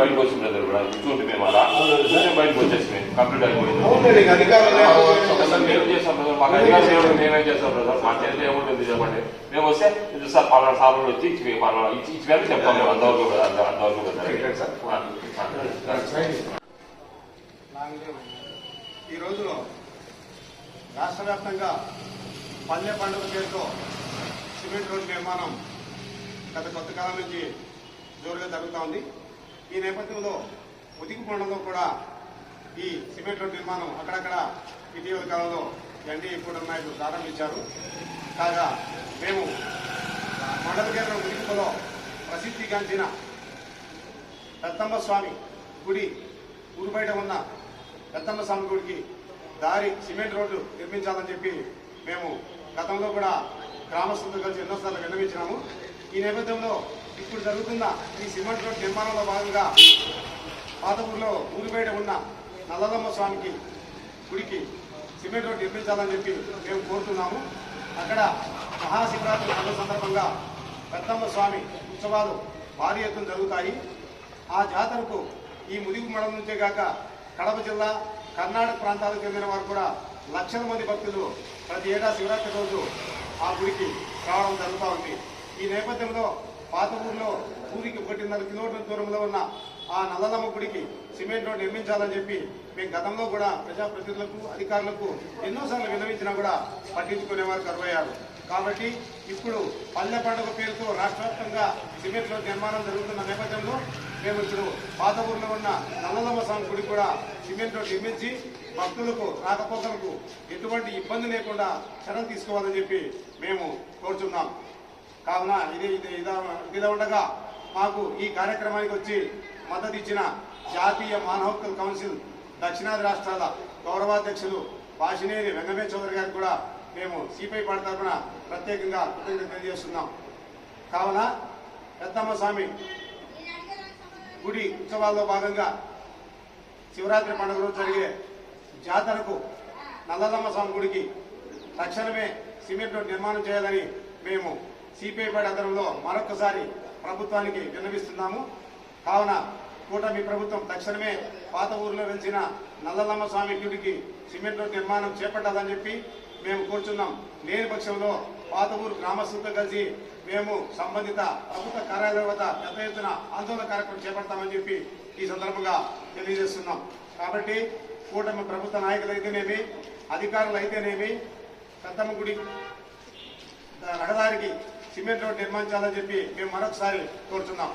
బయటకు వచ్చింది బ్రదర్ కూడా. కూర్చుంటే మేము అలా బయటకు వచ్చేసి కంప్లీట్ అయిపోయింది. మేము చేస్తాం బ్రదర్? మాకు అధికారం లేకుండా మేమేం చేస్తాం బ్రదర్? మా చేత ఏముంటుంది చెప్పండి? మేము వస్తే ఇది సార్ పలానా సార్లు వచ్చి ఇచ్చి పలానా ఇచ్చి ఇచ్చి అని చెప్తాం మేము అంతవరకు అంతవరకు ఈ రోజులో రాష్ట్ర వ్యాప్తంగా పల్లె పండుగ పేరుతో సిమెంట్ రోడ్డు నిర్మాణం గత కొత్త కాలం నుంచి జోరుగా జరుగుతూ ఉంది. ఈ నేపథ్యంలో ఉతికిపోవడంలో కూడా ఈ సిమెంట్ రోడ్డు నిర్మాణం అక్కడక్కడ ఇటీవల కాలంలో ఎన్డీఏ కూడా నాయకులు ప్రారంభించారు. కాగా మేము మండల కేంద్రం ఉదికులో ప్రసిద్ధిగాంచిన రత్తమ్మ స్వామి గుడి ఊరు బయట ఉన్న పెద్దమ్మ స్వామి గుడికి దారి సిమెంట్ రోడ్డు నిర్మించాలని చెప్పి మేము గతంలో కూడా గ్రామస్తులతో కలిసి ఎన్నోసార్లు విన్నవించినాము. ఈ నేపథ్యంలో ఇప్పుడు జరుగుతున్న ఈ సిమెంట్ రోడ్ నిర్మాణంలో భాగంగా పాతపూర్లో ఊరిలో బయట ఉన్న నల్లదమ్మ స్వామికి గుడికి సిమెంట్ రోడ్ నిర్మించాలని చెప్పి మేము కోరుతున్నాము. అక్కడ మహాశివరాత్రి పండుగ సందర్భంగా పెద్దమ్మ స్వామి ఉత్సవాలు భారీ ఎత్తున జరుగుతాయి. ఆ జాతరకు ఈ ముదిగు మండలం నుంచే కాక కడప జిల్లా కర్ణాటక ప్రాంతాలకు చెందిన వారు కూడా లక్షల మంది భక్తులు ప్రతి ఏటా శివరాత్రి రోజు ఆ గుడికి రావడం జరుగుతూ ఉంది. ఈ నేపథ్యంలో పాత ఊర్లో ఊరికి ఒకటిన్నర కిలోమీటర్ల దూరంలో ఉన్న ఆ నల్లదమ్మ గుడికి సిమెంట్ రోడ్ నిర్మించాలని చెప్పి మేము గతంలో కూడా ప్రజాప్రతినిధులకు అధికారులకు ఎన్నోసార్లు విన్నవించినా కూడా పట్టించుకునేవారు కరువయ్యారు. కాబట్టి ఇప్పుడు పల్లె పండుగ పేరుతో రాష్ట్ర వ్యాప్తంగా సిమెంట్ రోడ్ నిర్మాణం జరుగుతున్న నేపథ్యంలో మేము ఇప్పుడు పాత ఊర్లో ఉన్న నల్లదమ్మ స్వామి గుడి కూడా సిమెంట్ రోడ్ నిర్మించి భక్తులకు రాకపోకలకు ఎటువంటి ఇబ్బంది లేకుండా చర్యలు తీసుకోవాలని చెప్పి మేము కోరుచున్నాం. కావున ఇది ఇది ఇదిలా ఉండగా మాకు ఈ కార్యక్రమానికి వచ్చి మద్దతు ఇచ్చిన జాతీయ మానవ హక్కుల కౌన్సిల్ దక్షిణాది రాష్ట్రాల గౌరవాధ్యక్షులు వాసినేని వెంకమే చౌదరి గారికి కూడా మేము సిపిఐ పార్టీ తరఫున ప్రత్యేకంగా కృతజ్ఞత తెలియజేస్తున్నాం. కావున పెద్దమ్మ స్వామి గుడి ఉత్సవాల్లో భాగంగా శివరాత్రి పండుగ రోజు జరిగే జాతరకు నల్లదమ్మ స్వామి గుడికి తక్షణమే సిమెంట్ నిర్మాణం చేయాలని మేము సిపిఐ పార్టీ ఆధ్వర్యంలో మరొకసారి ప్రభుత్వానికి విన్నవిస్తున్నాము. కావున కూటమి ప్రభుత్వం తక్షణమే పాత ఊరిలో వెలిసిన నల్లలమ్మ స్వామి గుడికి సిమెంట్ రోడ్ నిర్మాణం చేపట్టాలని చెప్పి మేము కోరుచున్నాం. లేని పక్షంలో పాత ఊరు గ్రామస్తులతో కలిసి మేము సంబంధిత ప్రభుత్వ కార్యాలయం వద్ద పెద్ద ఎత్తున ఆందోళన కార్యక్రమం చేపడతామని చెప్పి ఈ సందర్భంగా తెలియజేస్తున్నాం. కాబట్టి కూటమి ప్రభుత్వ నాయకులు అయితేనేమి అధికారులు అయితేనేమి పెద్దమ్మ గుడి రహదారికి సిమెంట్ రోడ్ నిర్మించాలని చెప్పి మేము మరొకసారి కోరుతున్నాం.